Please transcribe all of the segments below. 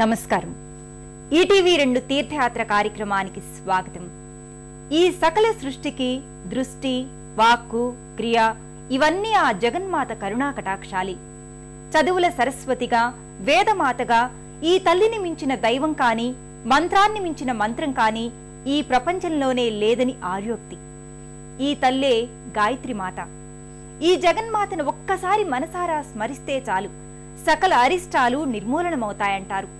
నమస్కారం. ఈటీవీ రెండు తీర్థయాత్ర కార్యక్రమానికి స్వాగతం. ఈ సకల సృష్టికి దృష్టి వాక్కు క్రియ ఇవన్నీ ఆ జగన్మాత కరుణా కటాక్షాలి. చదువుల సరస్వతిగా వేదమాతగా ఈ తల్లిని మించిన దైవం కాని మంత్రాన్ని మించిన మంత్రం కాని ఈ ప్రపంచంలోనే లేదని ఆర్యోక్తి. ఈ తల్లే గాయత్రిమాత ఈ జగన్మాతను ఒక్కసారి మనసారా స్మరిస్తే చాలు. సకల అరిష్టాలు నిర్మూలనమవుతాయంటారు.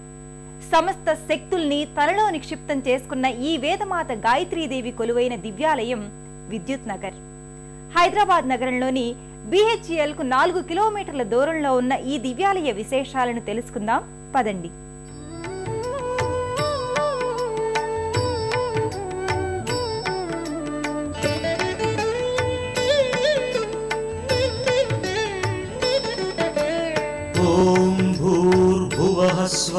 సమస్త శక్తుల్ని తనలో నిక్షిప్తం చేసుకున్న ఈ వేదమాత గాయత్రీదేవి కొలువైన దివ్యాలయం విద్యుత్ నగర్. హైదరాబాద్ నగరంలోని బిహెచ్ఎల్కు నాలుగు కిలోమీటర్ల దూరంలో ఉన్న ఈ దివ్యాలయ విశేషాలను తెలుసుకుందాం. పదండి. స్వ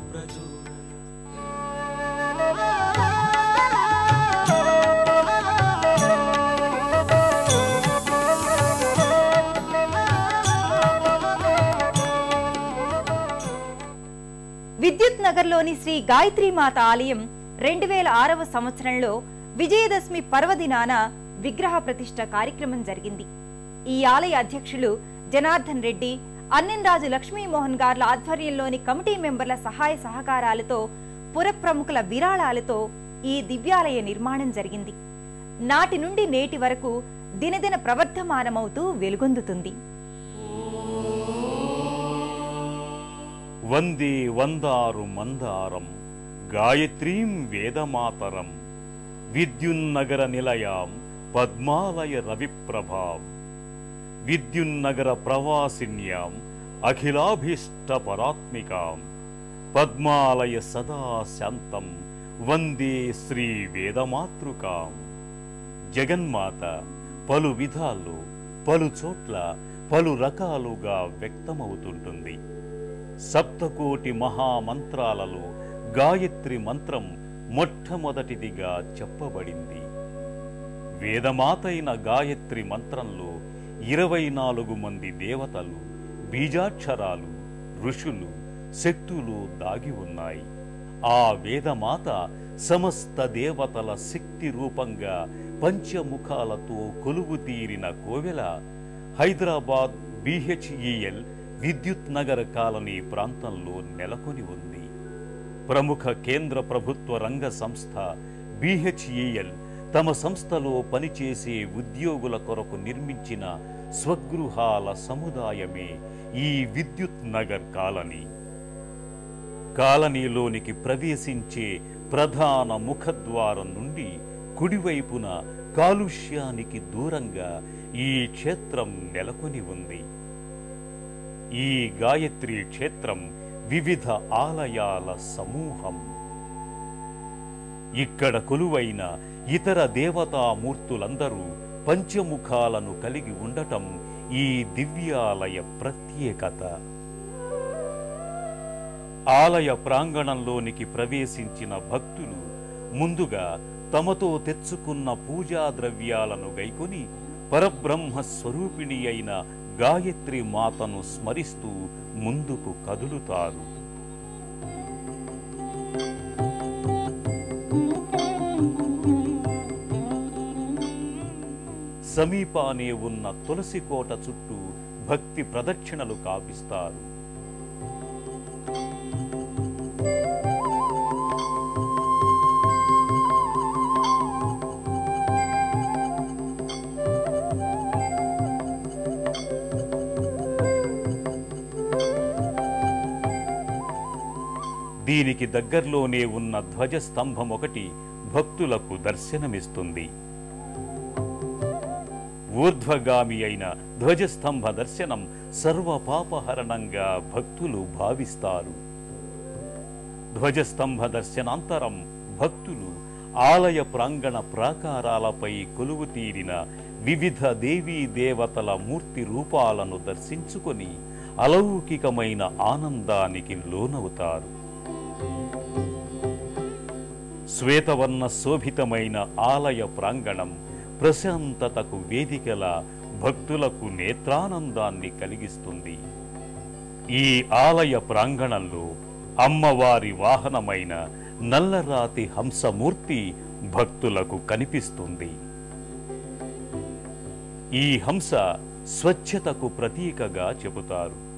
విద్యుత్ నగర్లోని శ్రీ గాయత్రీమాత ఆలయం రెండు వేల ఆరవ సంవత్సరంలో విజయదశమి పర్వదినాన విగ్రహ ప్రతిష్ట కార్యక్రమం జరిగింది. ఈ ఆలయ అధ్యక్షులు జనార్దన్ రెడ్డి అన్నెన్రాజు లక్ష్మీమోహన్ గార్ల ఆధ్వర్యంలోని కమిటీ మెంబర్ల సహాయ సహకారాలతో పురప్రముఖుల విరాళాలతో ఈ దివ్యాలయ నిర్మాణం జరిగింది. నాటి నుండి నేటి వరకు దినదిన ప్రవర్ధమానమవుతూ వెలుగొందుతుంది. వందే వందారు మందారం గాయత్రీం వేదమాతరం విద్యున్నగర నిలయాం పద్మాలయ రవిప్రభాం విద్యున్నగర ప్రవాసిన్యాం అఖిలాభీష్ట పరాత్మికాం పద్మాలయ సదా శాంతం వందే శ్రీ వేదమాతృకాం. జగన్మాత పలు విధాల్లో పలు చోట్ల పలు రకాలుగా వ్యక్తమవుతుంటుంది. సప్తకోటి మహామంత్రాలలో గాయత్రి మంత్రం మొట్టమొదటిదిగా చెప్పబడింది. వేదమాతైన గాయత్రి మంత్రంలో ఇరవై నాలుగు మంది దేవతలు బీజాక్షరాలు ఋషులు శక్తులు దాగి ఉన్నాయి. ఆ వేదమాత సమస్త దేవతల శక్తి రూపంగా పంచముఖాలతో కొలువు తీరిన కోవెల హైదరాబాద్ బిహెచ్ఈఎల్ విద్యుత్ నగర్ కాలనీ ప్రాంతంలో నెలకొని ఉంది. ప్రముఖ కేంద్ర ప్రభుత్వ రంగ సంస్థ బిహెచ్ఈఎల్ తమ సంస్థలో పనిచేసే ఉద్యోగుల కొరకు నిర్మించిన స్వగృహాల సముదాయమే ఈ విద్యుత్ నగర్ కాలనీ. కాలనీలోనికి ప్రవేశించే ప్రధాన ముఖద్వారం నుండి కుడివైపున కాలుష్యానికి దూరంగా ఈ క్షేత్రం నెలకొని ఉంది. ఈ గాయత్రి క్షేత్రం వివిధ ఆలయాల సమూహం. ఇక్కడ కొలువైన ఇతర దేవతామూర్తులందరూ పంచముఖాలను కలిగి ఉండటం ఈ దివ్యాలయ ప్రత్యేకత. ఆలయ ప్రాంగణంలోనికి ప్రవేశించిన భక్తులు ముందుగా తమతో తెచ్చుకున్న పూజా ద్రవ్యాలను గైకొని పరబ్రహ్మ స్వరూపిణి అయిన గాయత్రి మాతను స్మరిస్తూ ముందుకు కదులుతారు. సమీపానే ఉన్న తులసి కోట చుట్టూ భక్తి ప్రదక్షిణలు కాపిస్తారు దీనికి దగ్గర్లోనే ఉన్న ధ్వజస్తంభం ఒకటి భక్తులకు దర్శనమిస్తుంది. ఊర్ధ్వగామి అయిన ధ్వజస్తంభ దర్శనం సర్వపాపహరణంగా భక్తులు భావిస్తారు. ధ్వజస్తంభ దర్శనాంతరం భక్తులు ఆలయ ప్రాంగణ ప్రాకారాలపై కొలువు తీరిన వివిధ దేవీ దేవతల మూర్తి రూపాలను దర్శించుకొని అలౌకికమైన ఆనందానికి లోనవుతారు. శ్వేతవర్ణ శోభితమైన ఆలయ ప్రాంగణం ప్రశాంతతకు వేదికల భక్తులకు నేత్రానందాన్ని కలిగిస్తుంది. ఈ ఆలయ ప్రాంగణంలో అమ్మవారి వాహనమైన నల్లరాతి హంసమూర్తి భక్తులకు కనిపిస్తుంది. ఈ హంస స్వచ్ఛతకు ప్రతీకగా చెబుతారు.